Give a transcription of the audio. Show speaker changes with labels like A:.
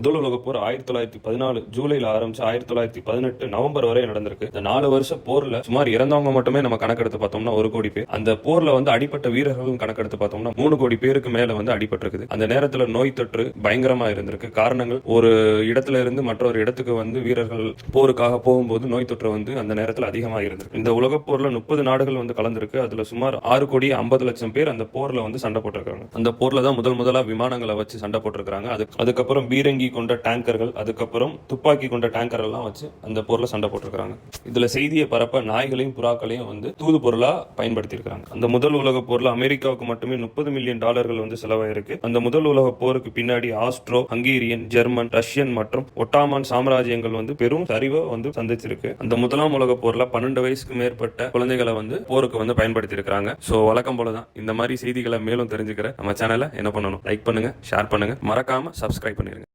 A: முதல் உலகப் போர் ஆயிரத்தி தொள்ளாயிரத்தி பதினாலு ஜூலைல ஆரம்பிச்சு ஆயிரத்தி தொள்ளாயிரத்தி பதினெட்டு நவம்பர் வரை நடந்திருக்கு. இந்த நாலு வருஷ போர்ல சுமார் இறந்தவங்க மட்டுமே நம்ம கணக்கெடுத்து பார்த்தோம்னா ஒரு கோடி பேர். அந்த போர்ல வந்து அடிப்பட்ட வீரர்களும் கணக்கெடுத்து பார்த்தோம்னா மூணு கோடி பேருக்கு மேல வந்து அடிபட்டிருக்குது. அந்த நேரத்துல நோய் தொற்று பயங்கரமா இருந்திருக்கு. காரணங்கள் ஒரு இடத்துல இருந்து மற்றொரு இடத்துக்கு வந்து வீரர்கள் போருக்காக போகும்போது நோய் தொற்று வந்து அந்த நேரத்துல அதிகமாக இருந்திருக்கு. இந்த உலகப் போர்ல முப்பது நாடுகள் வந்து கலந்திருக்கு. அதுல சுமார் ஆறு கோடி ஐம்பது லட்சம் பேர் அந்த போர்ல வந்து சண்டை போட்டிருக்காங்க. அந்த போர்ல தான் முதல் முதலா விமானங்களை வச்சு சண்டை போட்டிருக்காங்க அது அதுக்கப்புறம் பீரங்கி கொண்ட டேங்கர்கள் அதுக்கப்புறம் துப்பாக்கி கொண்ட டேங்கர் எல்லாம் வச்சு அந்த போர்ல சண்டை போட்டிருக்காங்க இதுல செய்தியை பரப்ப நாய்களையும் புறாக்களையும் வந்து தூது பொருளா பயன்படுத்தியிருக்காங்க அந்த முதல் உலக போர்ல அமெரிக்காவுக்கு மட்டுமே முப்பது மில்லியன் டாலர்கள் வந்து செலவாயிருக்கு. அந்த முதல் உலக போருக்கு பின்னாடி ஆஸ்ட்ரோ ஹங்கேரியன் ஜெர்மன் ரஷ்யன் மற்றும் ஒட்டாமான் சாம்ராஜ்யங்கள் வந்து பெரும் சரிவை வந்து சந்திச்சிருக்கு. அந்த முதலாம் உலக போர்ல பன்னெண்டு வயசுக்கு மேற்பட்ட குழந்தைகளை வந்து போருக்கு வந்து பயன்படுத்தி இருக்காங்க சோ வழக்கம் போலதான். இந்த மாதிரி செய்திகளை மேலும் தெரிஞ்சுக்கிற நம்ம சேனலை என்ன பண்ணணும்? லைக் பண்ணுங்க ஷேர் பண்ணுங்க. மறக்காம சப்ஸ்கிரைப் பண்ணிருங்க.